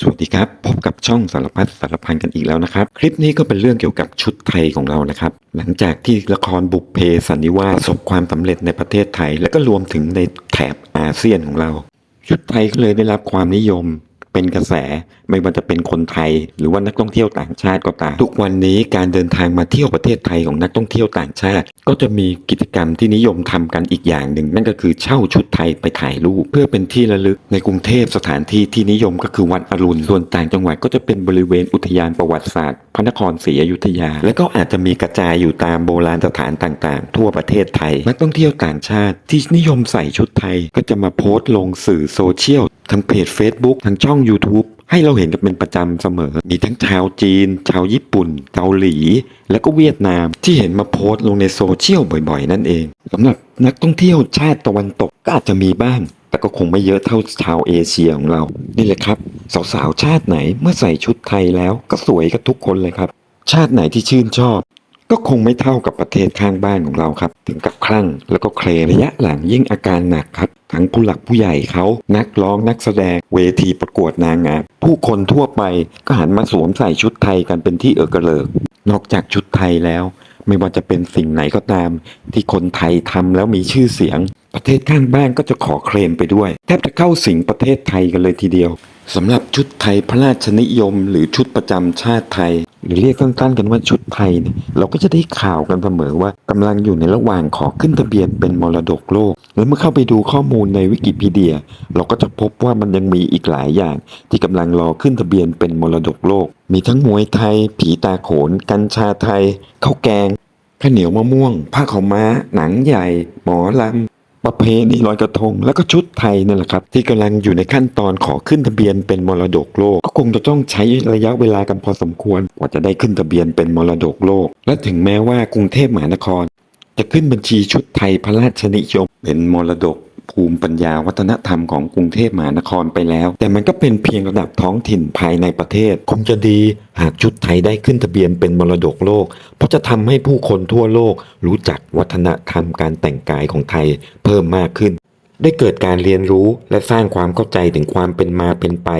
สวัสดีครับ พบกับช่องสารพัดสารพันกันอีกแล้วนะครับ คลิปนี้ก็เป็นเรื่องเกี่ยวกับชุดไทยของเรานะครับ หลังจากที่ละครบุพเพสันนิวาสประสบความสำเร็จในประเทศไทย และก็รวมถึงในแถบอาเซียนของเรา ชุดไทยก็เลยได้รับความนิยม เป็นกระแสไม่ว่าจะเป็นคนไทย หรือว่านักท่องเที่ยวต่างชาติก็ตามทุกวันนี้การเดินทางมาเที่ยวประเทศไทยของนักท่องเที่ยวต่างชาติ ก็จะมีกิจกรรมที่นิยมทำกันอีกอย่างหนึ่ง นั่นก็คือเช่าชุดไทยไปถ่ายรูปเพื่อเป็นที่ระลึกในกรุงเทพสถานที่ที่นิยมก็คือวัดอรุณส่วนต่างจังหวัดก็จะเป็นบริเวณอุทยานประวัติศาสตร์ พระนครศรีอยุธยา และก็อาจจะมีกระจายอยู่ตามโบราณสถานต่างๆ ทั่วประเทศไทย นักท่องเที่ยวต่างชาติ ที่นิยมใส่ชุดไทยก็จะมาโพสต์ลงสื่อโซเชียล ทางเพจ Facebook ทางช่อง YouTube ให้เราเห็นกันเป็นประจำเสมอ มีทั้งชาวจีน ชาวญี่ปุ่น เกาหลี และก็เวียดนามที่เห็นมาโพสต์ลงในโซเชียลบ่อยๆ นั่นเองสำหรับนักท่องเที่ยวชาติตะวันตกก็อาจจะมีบ้าง แต่ก็คงไม่เยอะเท่าชาวเอเชียของเรา นี่แหละครับ สาวๆ ชาติไหนเมื่อใส่ชุดไทยแล้วก็สวยกันทุกคนเลยครับ ชาติไหนที่ชื่นชอบ ก็คงไม่เท่ากับประเทศข้างบ้านของเราครับ ถึงกับคลั่ง แล้วก็เคลมระยะหลังยิ่งอาการหนักครับทั้งผู้หลักผู้ใหญ่เขานักร้องนักแสดงเวทีประกวดนางงามผู้คนทั่วไปก็หันมาสวมใส่ชุดไทยกันเป็นที่เอกระเลิก นอกจากชุดไทยแล้ว ไม่ว่าจะเป็นสิ่งไหนก็ตาม ที่คนไทยทำแล้วมีชื่อเสียง ประเทศข้างบ้านก็จะขอเคลมไปด้วยแทบจะเข้าสิงประเทศไทยกันเลยทีเดียว สำหรับชุดไทยพระราชนิยม หรือชุดประจำชาติไทย หรือเรียกสั้นๆกันว่าชุดไทยเนี่ยเราก็จะได้ข่าวกันเสมอว่ากำลังอยู่ในระหว่างขอขึ้นทะเบียนเป็นมรดกโลก แล้วเมื่อเข้าไปดูข้อมูลในวิกิพีเดีย เราก็จะพบว่ามันยังมีอีกหลายอย่าง ที่กำลังรอขึ้นทะเบียนเป็นมรดกโลก มีทั้งมวยไทย ผีตาโขน กัญชาไทยข้าวแกงข้าวเหนียวมะม่วง ผ้าขาวม้า หนังใหญ่ หมอลำ ประเพณีลอยกระทง แล้วก็ชุดไทยนั่นแหละครับ ที่กำลังอยู่ในขั้นตอนขอขึ้นทะเบียนเป็นมรดกโลก ก็คงจะต้องใช้ระยะเวลากันพอสมควรกว่าจะได้ขึ้นทะเบียนเป็นมรดกโลก และถึงแม้ว่ากรุงเทพมหานคร จะขึ้นบัญชีชุดไทยพระราชนิยมเป็นมรดก ภูมิปัญญาวัฒนธรรมของกรุงเทพมหานครไปแล้ว แต่มันก็เป็นเพียงระดับท้องถิ่นภายในประเทศ คงจะดีหากชุดไทยได้ขึ้นทะเบียนเป็นมรดกโลก เพราะจะทำให้ผู้คนทั่วโลก รู้จักวัฒนธรรมการแต่งกายของไทยเพิ่มมากขึ้น ได้เกิดการเรียนรู้และสร้างความเข้าใจถึงความเป็นมาเป็นไป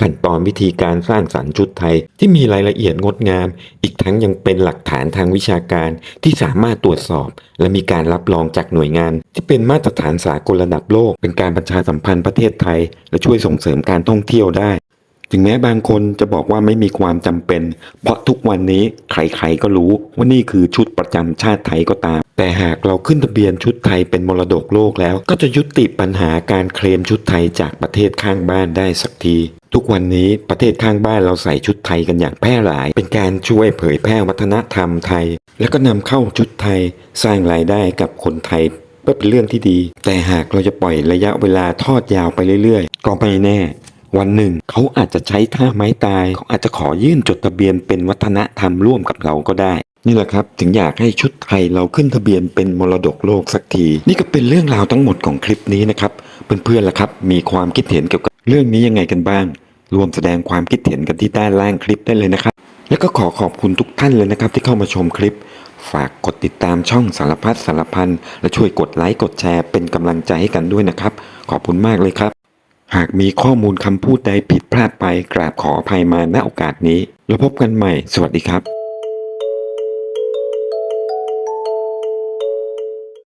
ขั้นตอนวิธีการสร้างสรรค์ชุดไทย ที่มีรายละเอียดงดงาม อีกทั้งยังเป็นหลักฐานทางวิชาการที่สามารถตรวจสอบ และมีการรับรองจากหน่วยงาน ที่เป็นมาตรฐานสากลระดับโลก เป็นการประชาสัมพันธ์ประเทศไทย และช่วยส่งเสริมการท่องเที่ยวได้ ถึงแม้บางคนจะบอกว่าไม่มีความจำเป็น เพราะทุกวันนี้ใครๆก็รู้ว่านี่คือชุดประจำชาติไทยก็ตาม แต่หากเราขึ้นทะเบียนชุดไทยเป็นมรดกโลกแล้ว ก็จะยุติปัญหาการเคลมชุดไทยจากประเทศข้างบ้านได้สักทีทุกวันนี้ประเทศข้างบ้านเราใส่ชุดไทยกันอย่างแพร่หลาย เป็นการช่วยเผยแพร่วัฒนธรรมไทย แล้วก็นำเข้าชุดไทยสร้างรายได้กับคนไทยก็เป็นเรื่องที่ดี แต่หากเราจะปล่อยระยะเวลาทอดยาวไปเรื่อยๆ ก็ไม่แน่ วันหนึ่ง เขาอาจจะใช้ท่าไม้ตาย เขาอาจจะขอยื่นจดทะเบียนเป็นวัฒนธรรมร่วมกับเราก็ได้ นี่แหละครับ ถึงอยากให้ชุดไทยเราขึ้นทะเบียนเป็นมรดกโลกสักที นี่ก็เป็นเรื่องราวทั้งหมดของคลิปนี้นะครับเพื่อนๆล่ะครับ มีความคิดเห็นเกี่ยวกับเรื่องนี้ยังไงกันบ้าง รวมแสดงความคิดเห็นกันที่ด้านล่างคลิปได้เลยนะครับ แล้วก็ขอขอบคุณทุกท่านเลยนะครับ ที่เข้ามาชมคลิป ฝากกดติดตามช่องสารพัดสารพันและช่วยกดไลค์กดแชร์เป็นกำลังใจให้กันด้วยนะครับ ขอบคุณมากเลยครับ หากมีข้อมูลคำพูดใดผิดพลาดไปกราบขออภัยมาณโอกาสนี้ แล้วพบกันใหม่ สวัสดีครับ